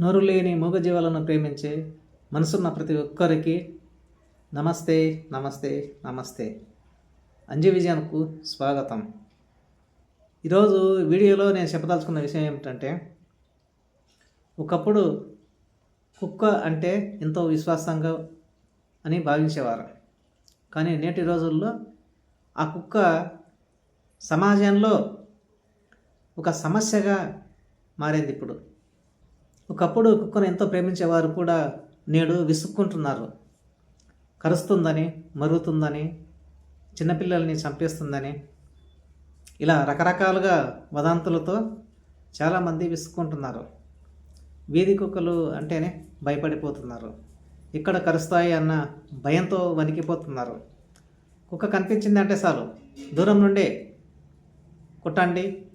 నోరు లేని మూగజీవాలను ప్రేమించే మనసున్న ప్రతి ఒక్కరికి నమస్తే నమస్తే నమస్తే. అంజీ విజయానికి స్వాగతం. ఈరోజు వీడియోలో నేను చెప్పదలుచుకున్న విషయం ఏమిటంటే ఒకప్పుడు కుక్క అంటే ఎంతో విశ్వాసంగా అని భావించేవారు. కానీ నేటి రోజుల్లో ఆ కుక్క సమాజంలో ఒక సమస్యగా మారింది ఇప్పుడు. ఒకప్పుడు కుక్కను ఎంతో ప్రేమించేవారు కూడా నేడు విసుక్కుంటున్నారు. కరుస్తుందని మరుగుతుందని చిన్నపిల్లల్ని చంపేస్తుందని ఇలా రకరకాలుగా వదాంతులతో చాలామంది విసుక్కుంటున్నారు. వీధి కుక్కలు అంటేనే భయపడిపోతున్నారు. ఇక్కడ కరుస్తాయి అన్న భయంతో వణికిపోతున్నారు. కుక్క కనిపించిందంటే చాలు. దూరం నుండే కొట్టండి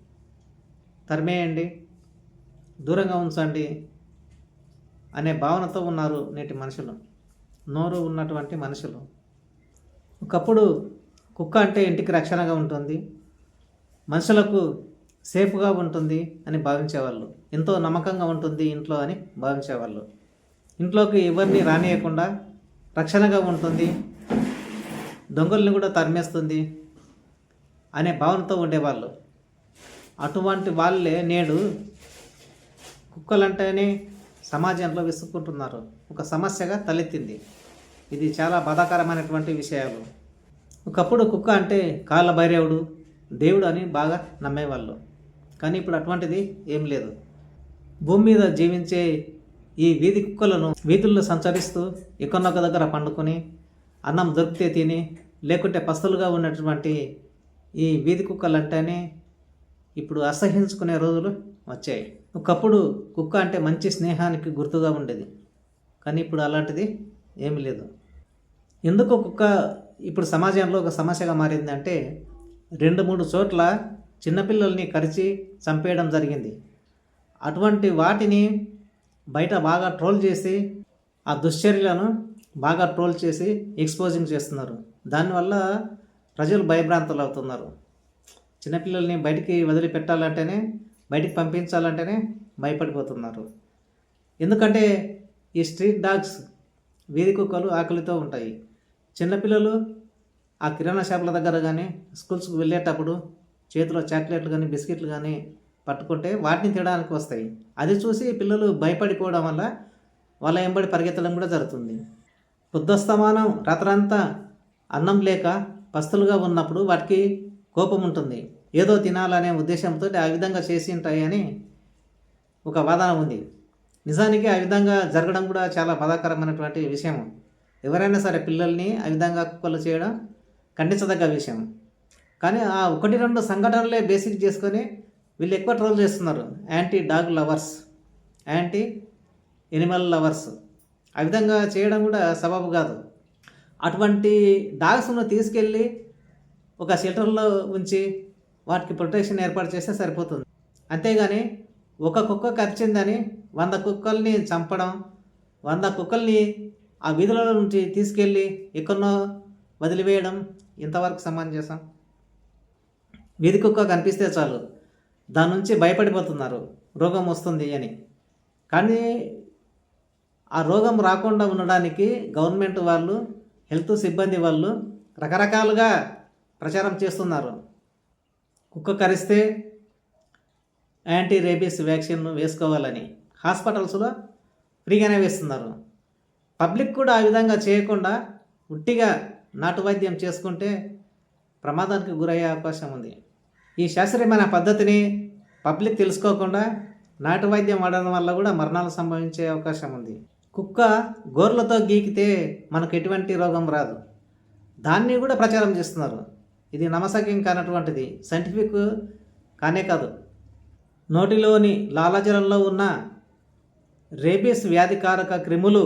తరిమేయండి దూరంగా ఉంచండి అనే భావనతో ఉన్నారు నేటి మనుషులు. నోరు ఉన్నటువంటి మనుషులు. ఒకప్పుడు కుక్క అంటే ఇంటికి రక్షణగా ఉంటుంది మనుషులకు సేఫ్గా ఉంటుంది అని భావించేవాళ్ళు ఎంతో నమ్మకంగా ఉంటుంది ఇంట్లో అని భావించేవాళ్ళు. ఇంట్లోకి ఎవరిని రానియకుండా రక్షణగా ఉంటుంది దొంగల్ని కూడా తరిమేస్తుంది అనే భావనతో ఉండేవాళ్ళు. అటువంటి వాళ్ళే నేడు కుక్కలంటేనే సమాజంలో విసుక్కుంటున్నారు. ఒక సమస్యగా తలెత్తింది. ఇది చాలా బాధాకరమైనటువంటి విషయాలు. ఒకప్పుడు కుక్క అంటే కాళ్ళ భైరవుడు దేవుడు అని బాగా నమ్మేవాళ్ళు. కానీ ఇప్పుడు అటువంటిది ఏం లేదు. భూమి మీద జీవించే ఈ వీధి కుక్కలను వీధుల్లో సంచరిస్తూ ఎక్కడొక్క దగ్గర పండుకొని అన్నం దొరికితే తిని లేకుంటే పస్తులుగా ఉన్నటువంటి ఈ వీధి కుక్కలు అంటేనే ఇప్పుడు అసహించుకునే రోజులు వచ్చాయి. ఒకప్పుడు కుక్క అంటే మంచి స్నేహానికి గుర్తుగా ఉండేది. కానీ ఇప్పుడు అలాంటిది ఏమీ లేదు. ఎందుకు కుక్క ఇప్పుడు సమాజంలో ఒక సమస్యగా మారిందంటే రెండు మూడు చోట్ల చిన్నపిల్లల్ని కరిచి చంపేయడం జరిగింది. అటువంటి వాటిని బయట బాగా ట్రోల్ చేసి ఆ దుశ్చర్యలను బాగా ట్రోల్ చేసి ఎక్స్పోజింగ్ చేస్తున్నారు. దానివల్ల ప్రజలు భయభ్రాంతులు అవుతున్నారు చిన్నపిల్లల్ని బయటికి వదిలిపెట్టాలంటేనే బయటికి పంపించాలంటేనే భయపడిపోతున్నారు. ఎందుకంటే ఈ స్ట్రీట్ డాగ్స్ వీధి కుక్కలు ఆకలితో ఉంటాయి. చిన్నపిల్లలు ఆ కిరాణా షాపుల దగ్గర కానీ స్కూల్స్కి వెళ్ళేటప్పుడు చేతిలో చాక్లెట్లు కానీ బిస్కెట్లు కానీ పట్టుకుంటే వాటిని తినడానికి వస్తాయి. అది చూసి పిల్లలు భయపడిపోవడం వల్ల వాళ్ళ ఎంబడి పరిగెత్తడం కూడా జరుగుతుంది. పొద్దుస్తమానం రాత్రంతా అన్నం లేక పస్తులుగా ఉన్నప్పుడు వాటికి కోపం ఉంటుంది. ఏదో తినాలనే ఉద్దేశంతో ఆ విధంగా చేసి ఉంటాయని అని ఒక వాదన ఉంది. నిజానికి ఆ విధంగా జరగడం కూడా చాలా బాధాకరమైనటువంటి విషయం. ఎవరైనా సరే పిల్లల్ని ఆ విధంగా కుక్కలు చేయడం ఖండించదగ్గ విషయం. కానీ ఆ ఒకటి రెండు సంఘటనలే బేసిక్ చేసుకొని వీళ్ళు ఎక్కువ ట్రోల్ చేస్తున్నారు. Anti dog lovers anti animal lovers. ఆ విధంగా చేయడం కూడా సబబు కాదు. అటువంటి డాగ్స్ను తీసుకెళ్ళి ఒక షెల్టర్లో ఉంచి వాటికి ప్రొటెక్షన్ ఏర్పాటు చేస్తే సరిపోతుంది. అంతేగాని ఒక కుక్క కరిచిందని వంద కుక్కల్ని చంపడం వంద కుక్కల్ని ఆ వీధుల నుంచి తీసుకెళ్ళి ఎక్కడో వదిలివేయడం ఇంతవరకు సమంజసం. వీధి కుక్క కనిపిస్తే చాలు. దాని నుంచి భయపడిపోతున్నారు. రోగం వస్తుంది అని. కానీ ఆ రోగం రాకుండా ఉండడానికి గవర్నమెంట్ వాళ్ళు హెల్త్ సిబ్బంది వాళ్ళు రకరకాలుగా ప్రచారం చేస్తున్నారు. కుక్క కరిస్తే యాంటీ రేబీస్ వ్యాక్సిన్ వేసుకోవాలని హాస్పిటల్స్లో ఫ్రీగానే వేస్తున్నారు. పబ్లిక్ కూడా ఆ విధంగా చేయకుండా ఉట్టిగా నాటు వైద్యం చేసుకుంటే ప్రమాదానికి గురయ్యే అవకాశం ఉంది. ఈ శాస్త్రీయమైన పద్ధతిని పబ్లిక్ తెలుసుకోకుండా నాటు వైద్యం వాడడం వల్ల కూడా మరణాలు సంభవించే అవకాశం ఉంది. కుక్క గోర్లతో గీకితే మనకు ఎటువంటి రోగం రాదు. దాన్ని కూడా ప్రచారం చేస్తున్నారు. ఇది నమసక్యం కానటువంటిది. సైంటిఫిక్ కానే కాదు. నోటిలోని లాలాజలంలో ఉన్న రేబీస్ వ్యాధికారక క్రిములు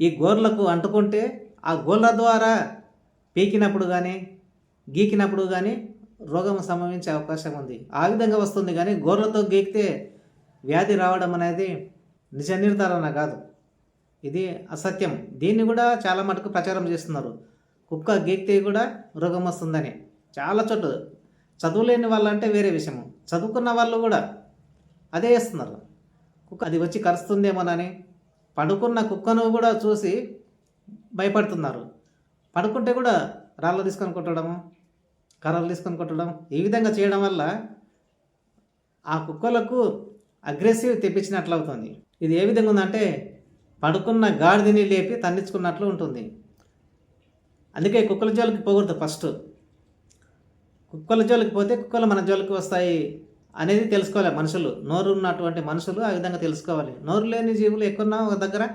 ఈ గోర్లకు అంటుకుంటే ఆ గోర్ల ద్వారా పీకినప్పుడు కానీ గీకినప్పుడు కానీ రోగం సంభవించే అవకాశం ఉంది. ఆ విధంగా వస్తుంది కానీ గోర్లతో గీకితే వ్యాధి రావడం అనేది నిజ నిర్ధారణ కాదు. ఇది అసత్యం. దీన్ని కూడా చాలా మటుకు ప్రచారం చేస్తున్నారు. కుక్క గీక్తే కూడా రోగం వస్తుందని. చాలా చోట్ల చదువులేని వాళ్ళు అంటే వేరే విషయము. చదువుకున్న వాళ్ళు కూడా అదే వేస్తున్నారు కుక్క అది వచ్చి కరుస్తుందేమోనని పడుకున్న కుక్కను కూడా చూసి భయపడుతున్నారు. పడుకుంటే కూడా రాళ్ళు తీసుకొని కొట్టడము కర్రలు తీసుకొని కొట్టడం ఈ విధంగా చేయడం వల్ల ఆ కుక్కలకు అగ్రెసివ్ తెప్పించినట్లు అవుతుంది. ఇది ఏ విధంగా ఉందంటే పడుకున్న గాడిదని లేపి తన్నించుకున్నట్లు ఉంటుంది. అందుకే కుక్కల జోలికి పోకూడదు ఫస్ట్. కుక్కల జోలికి పోతే కుక్కలు మన జోలికి వస్తాయి అనేది తెలుసుకోవాలి మనుషులు. నోరు ఉన్నటువంటి మనుషులు ఆ విధంగా తెలుసుకోవాలి. నోరు లేని జీవులు ఎక్కువ ఒక దగ్గర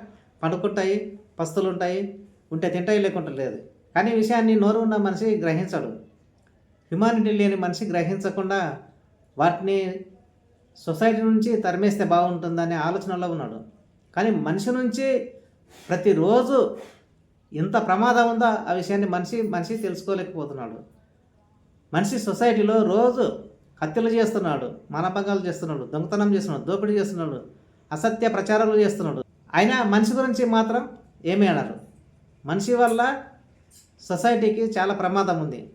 పడుకుంటాయి పస్తులు ఉంటాయి ఉంటే తింటాయి లేకుండా లేదు. కానీ ఈ విషయాన్ని నోరు ఉన్న మనిషి గ్రహించడు. హ్యుమానిటీ లేని మనిషి గ్రహించకుండా వాటిని సొసైటీ నుంచి తరిమేస్తే బాగుంటుందనే ఆలోచనలో ఉన్నాడు. కానీ మనిషి నుంచి ప్రతిరోజు ఎంత ప్రమాదం ఉందో? ఆ విషయాన్ని మనిషి మనిషి తెలుసుకోలేకపోతున్నాడు. మనిషి సొసైటీలో రోజు హత్యలు చేస్తున్నాడు మానభంగాలు చేస్తున్నాడు దొంగతనం చేస్తున్నాడు దోపిడీ చేస్తున్నాడు అసత్య ప్రచారాలు చేస్తున్నాడు. అయినా మనిషి గురించి మాత్రం ఏమీ అనరు. మనిషి వల్ల సొసైటీకి చాలా ప్రమాదం ఉంది.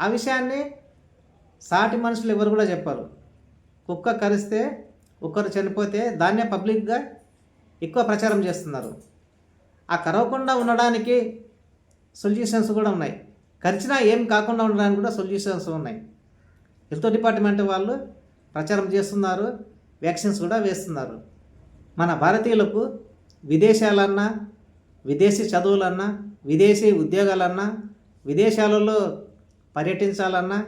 ఆ విషయాన్ని సాటి మనుషులు ఎవరు కూడా చెప్పారు. కుక్క కరిస్తే ఒక్కరు చనిపోతే దాన్నే పబ్లిక్గా ఎక్కువ ప్రచారం చేస్తున్నారు. ఆ కరవకుండా ఉండడానికి సొల్యూషన్స్ కూడా ఉన్నాయి. ఖర్చినా ఏం కాకుండా ఉండడానికి కూడా సొల్యూషన్స్ ఉన్నాయి. హెల్త్ డిపార్ట్మెంట్ వాళ్ళు ప్రచారం చేస్తున్నారు వ్యాక్సిన్స్ కూడా వేస్తున్నారు. మన భారతీయులకు విదేశాలన్నా విదేశీ చదువులన్నా విదేశీ ఉద్యోగాలన్నా విదేశాలలో పర్యటించాలన్నా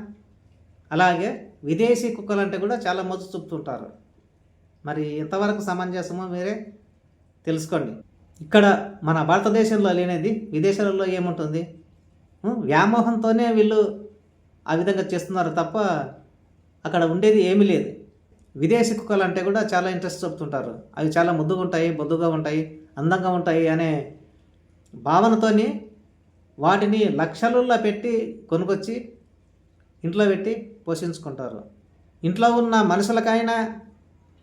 అలాగే విదేశీ కుక్కలంటే కూడా చాలా మొదలు చూపుతుంటారు. మరి ఎంతవరకు సమంజసమో మీరే తెలుసుకోండి. ఇక్కడ మన భారతదేశంలో లేనిది విదేశాలలో ఏముంటుంది? వ్యామోహంతోనే వీళ్ళు ఆ విధంగా చేస్తున్నారు తప్ప అక్కడ ఉండేది ఏమీ లేదు. విదేశీ కుక్కలు అంటే కూడా చాలా ఇంట్రెస్ట్ చూపుతుంటారు. అవి చాలా ముద్దుగా ఉంటాయి బొద్దుగా ఉంటాయి అందంగా ఉంటాయి అనే భావనతోని వాటిని లక్షలలో పెట్టి కొనుకొచ్చి ఇంట్లో పెట్టి పోషించుకుంటారు. ఇంట్లో ఉన్న మనుషులకైనా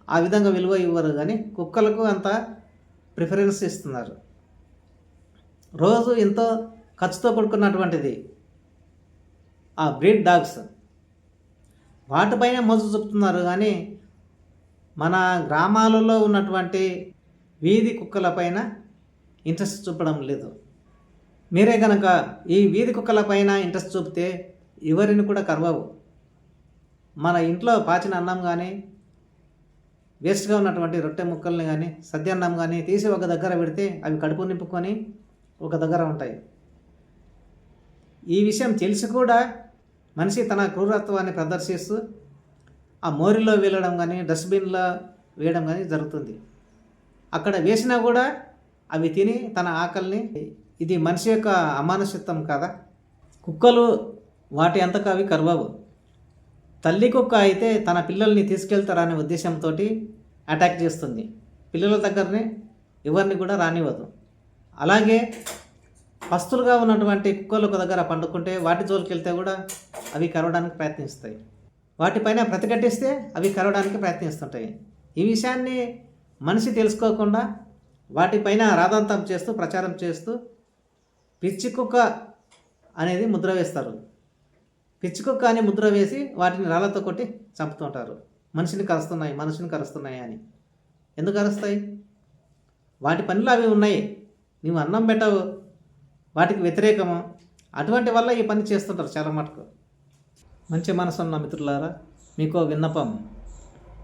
ఆ విధంగా విలువ ఇవ్వరు. కానీ కుక్కలకు అంత ప్రిఫరెన్స్ ఇస్తున్నారు. రోజు ఎంతో ఖర్చుతో కొడుకున్నటువంటిది ఆ బ్రీడ్ డాగ్స్. వాటిపైన మోజు చూపుతున్నారు కానీ మన గ్రామాలలో ఉన్నటువంటి వీధి కుక్కలపైన ఇంట్రెస్ట్ చూపడం లేదు. మీరే కనుక ఈ వీధి కుక్కలపైన ఇంట్రెస్ట్ చూపితే ఎవరిని కూడా కరవవు. మన ఇంట్లో పాచిన అన్నం కానీ వేస్ట్గా ఉన్నటువంటి రొట్టె ముక్కల్ని కానీ సద్యాన్నం కానీ తీసి ఒక దగ్గర పెడితే అవి కడుపు నింపుకొని ఒక దగ్గర ఉంటాయి. ఈ విషయం తెలిసి కూడా మనిషి తన క్రూరత్వాన్ని ప్రదర్శిస్తూ ఆ మోరిలో వెళ్ళడం కానీ డస్ట్బిన్లో వేయడం కానీ జరుగుతుంది. అక్కడ వేసినా కూడా అవి తిని తన ఆకలిని ఇది మనిషి యొక్క అమానుషిత్వం కదా? కుక్కలు వాటి అంతకు అవి కరువవు. తల్లి కుక్క అయితే తన పిల్లల్ని తీసుకెళ్తారనే ఉద్దేశంతో అటాక్ చేస్తుంది. పిల్లల దగ్గరనే ఎవరిని కూడా రానివ్వదు. అలాగే పస్తులుగా ఉన్నటువంటి కుక్కలు ఒక దగ్గర పండుకుంటే వాటి జోలికి వెళ్తే కూడా అవి కరవడానికి ప్రయత్నిస్తాయి. వాటిపైన ప్రతిఘటిస్తే అవి కరవడానికి ప్రయత్నిస్తుంటాయి. ఈ విషయాన్ని మనిషి తెలుసుకోకుండా వాటిపైన రాధాంతం చేస్తూ ప్రచారం చేస్తూ పిచ్చి కుక్క అనేది ముద్ర వేస్తారు. పిచ్చి కుక్క అని ముద్ర వేసి వాటిని రాళ్ళతో కొట్టి చంపుతుంటారు. మనిషిని కరుస్తున్నాయి మనుషుని కరుస్తున్నాయి అని. ఎందుకు కరుస్తాయి వాటి పనులు అవి ఉన్నాయి. నువ్వు అన్నం పెట్టవు. వాటికి వ్యతిరేకము? అటువంటి వల్ల ఈ పని చేస్తుంటారు చాలా మటుకు. మంచి మనసు ఉన్న మిత్రులారా మీకు విన్నపం.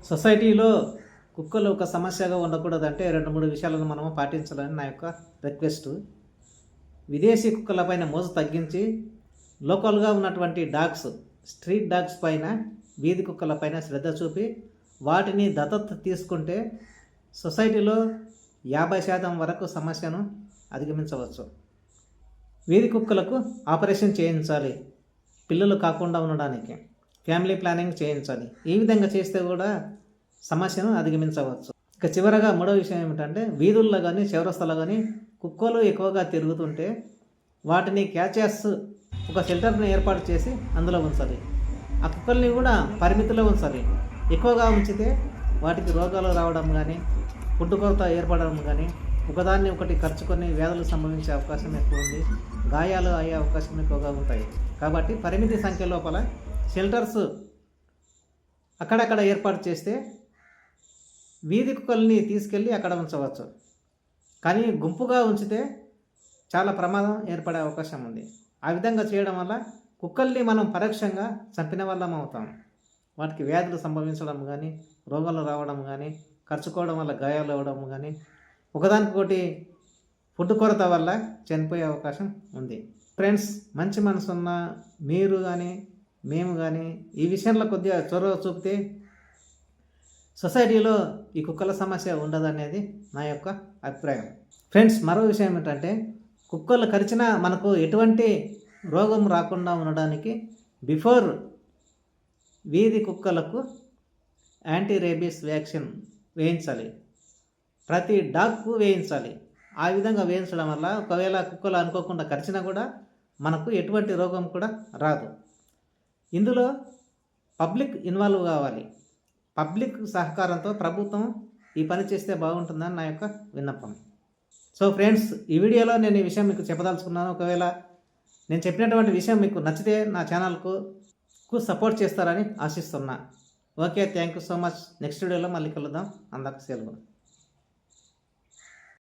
సొసైటీలో కుక్కలు ఒక సమస్యగా ఉండకూడదంటే రెండు మూడు విషయాలను మనము పాటించాలని నా యొక్క రిక్వెస్ట్. విదేశీ కుక్కలపైన మోజు తగ్గించి లోకల్గా ఉన్నటువంటి డాగ్స్ స్ట్రీట్ డాగ్స్ పైన వీధి కుక్కల పైన శ్రద్ధ చూపి వాటిని దత్తత తీసుకుంటే సొసైటీలో యాభై శాతం వరకు సమస్యను అధిగమించవచ్చు. వీధి కుక్కలకు ఆపరేషన్ చేయించాలి. పిల్లలు కాకుండా ఉండడానికి ఫ్యామిలీ ప్లానింగ్ చేయించాలి. ఈ విధంగా చేస్తే కూడా సమస్యను అధిగమించవచ్చు. ఇక చివరగా మూడో విషయం ఏమిటంటే వీధుల్లో కానీ చౌరస్తాలో కానీ కుక్కలు ఎక్కువగా తిరుగుతుంటే వాటిని క్యాచెస్ ఒక షెల్టర్ని ఏర్పాటు చేసి అందులో ఉంచాలి. ఆ కుక్కల్ని కూడా పరిమితిలో ఉంచాలి. ఎక్కువగా ఉంచితే వాటికి రోగాలు రావడం కానీ ఫుడ్ కొరత ఏర్పడడం కానీ ఒకదాన్ని ఒకటి ఖర్చుకొని వ్యాధులు సంభవించే అవకాశం ఎక్కువ ఉంది. గాయాలు అయ్యే అవకాశం ఎక్కువగా ఉంటాయి. కాబట్టి పరిమితి సంఖ్య లోపల షెల్టర్స్ అక్కడక్కడ ఏర్పాటు చేస్తే వీధి కుక్కల్ని తీసుకెళ్ళి అక్కడ ఉంచవచ్చు. కానీ గుంపుగా ఉంచితే చాలా ప్రమాదం ఏర్పడే అవకాశం ఉంది. ఆ విధంగా చేయడం వల్ల కుక్కల్ని మనం పరోక్షంగా చంపిన వాళ్ళం అవుతాం. వాటికి వ్యాధులు సంభవించడం కానీ రోగాలు రావడం కానీ ఖర్చుకోవడం వల్ల గాయాలు అవ్వడం కానీ ఒకదానికొకటి ఫుడ్ కొరత వల్ల చనిపోయే అవకాశం ఉంది. ఫ్రెండ్స్ మంచి మనసు ఉన్న మీరు కానీ మేము కానీ ఈ విషయంలో కొద్దిగా చొరవ చూపితే సొసైటీలో ఈ కుక్కల సమస్య ఉండదనేది నా యొక్క అభిప్రాయం. ఫ్రెండ్స్ మరో విషయం ఏంటంటే కుక్కలు కరిచినా మనకు ఎటువంటి రోగం రాకుండా ఉండడానికి బిఫోర్ వీధి కుక్కలకు యాంటీ రేబీస్ వ్యాక్సిన్ వేయించాలి. ప్రతి డాగ్కు వేయించాలి. ఆ విధంగా వేయించడం వల్ల ఒకవేళ కుక్కలు అనుకోకుండా కరిచినా కూడా మనకు ఎటువంటి రోగం కూడా రాదు. ఇందులో పబ్లిక్ ఇన్వాల్వ్ కావాలి. పబ్లిక్ సహకారంతో ప్రభుత్వం ఈ పని చేస్తే బాగుంటుందని నా యొక్క విన్నపం. సో ఫ్రెండ్స్ ఈ వీడియోలో నేను ఈ విషయం మీకు చెప్పదలుచుకున్నాను. ఒకవేళ నేను చెప్పినటువంటి విషయం మీకు నచ్చితే నా ఛానల్కు సపోర్ట్ చేస్తారని ఆశిస్తున్నా. Okay thank you so much. Next వీడియోలో మళ్ళీ కలుద్దాం. అందరికి సెలవు.